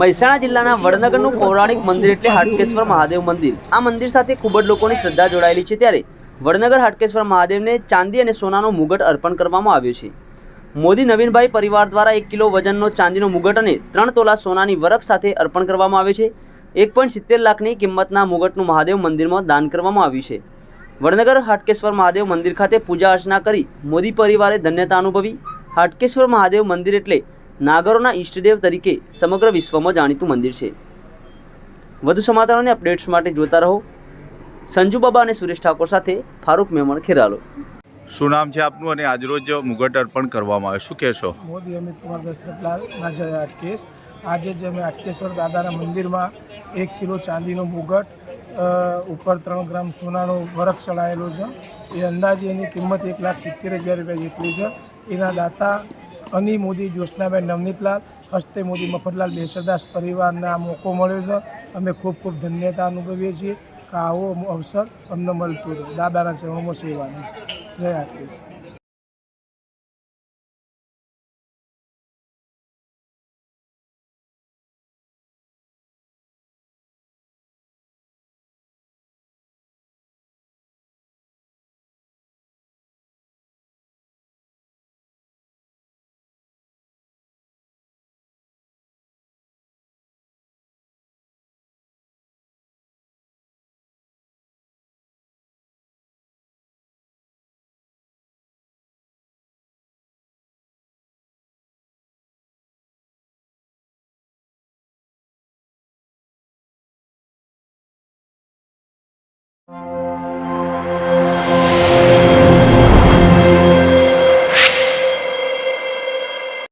મહેસાણા જિલ્લાના વડનગરનું પૌરાણિક મંદિર એટલે હાટકેશ્વર મહાદેવ મંદિર. આ મંદિર સાથે ખૂબ જ લોકોની શ્રદ્ધા જોડાયેલી છે ત્યારે વડનગર હાટકેશ્વર મહાદેવને ચાંદી અને સોનાનો મુગટ અર્પણ કરવામાં આવ્યો છે. મોદી નવીનભાઈ પરિવાર દ્વારા એક કિલો વજનનો ચાંદીનો મુગટ અને ત્રણ તોલા સોનાની વરખ સાથે અર્પણ કરવામાં આવ્યો છે. એક પોઈન્ટ સિત્તેર લાખની કિંમતના મુગટનું મહાદેવ મંદિરમાં દાન કરવામાં આવ્યું છે. વડનગર હાટકેશ્વર મહાદેવ મંદિર ખાતે પૂજા અર્ચના કરી મોદી પરિવારે ધન્યતા અનુભવી. હાટકેશ્વર મહાદેવ મંદિર એટલે નાગરોના ઈષ્ટદેવ તરીકે સમગ્ર વિશ્વમાં જાણીતું મંદિર છે. વધુ સમાચારોને અપડેટ્સ માટે જોતા રહો. સંજુ બાબા અને સુરેશ ઠાકોર સાથે ફારૂક મેમણ ખેરાલો. શું નામ છે આપનું? અને આજરોજ મુગટ અર્પણ કરવામાં આવે શું કહેશો? મોદી અમિત કુમાર દશરથલાલ રાજા હાટકેશ આજે જ અમે અટકેશ્વર દાદાના મંદિરમાં એક કિલો ચાંદીનો મુગટ ઉપર ત્રણ ગ્રામ સોનાનો વરખ ચડાયેલો છે. એ અંદાજે એની કિંમત એક લાખ સિત્તેર હજાર રૂપિયા જેટલી છે. એના દાતા અની મોદી, જ્યોત્સનાબેન નવનીતલાલ, હસ્તે મોદી મફતલાલ બેસરદાસ પરિવારને આ મોકો મળ્યો છે. અમે ખૂબ ખૂબ ધન્યતા અનુભવીએ છીએ કે આવો અવસર અમને મળતું દાદાના ચરણોમાં સેવાની જય હાટકેશ you.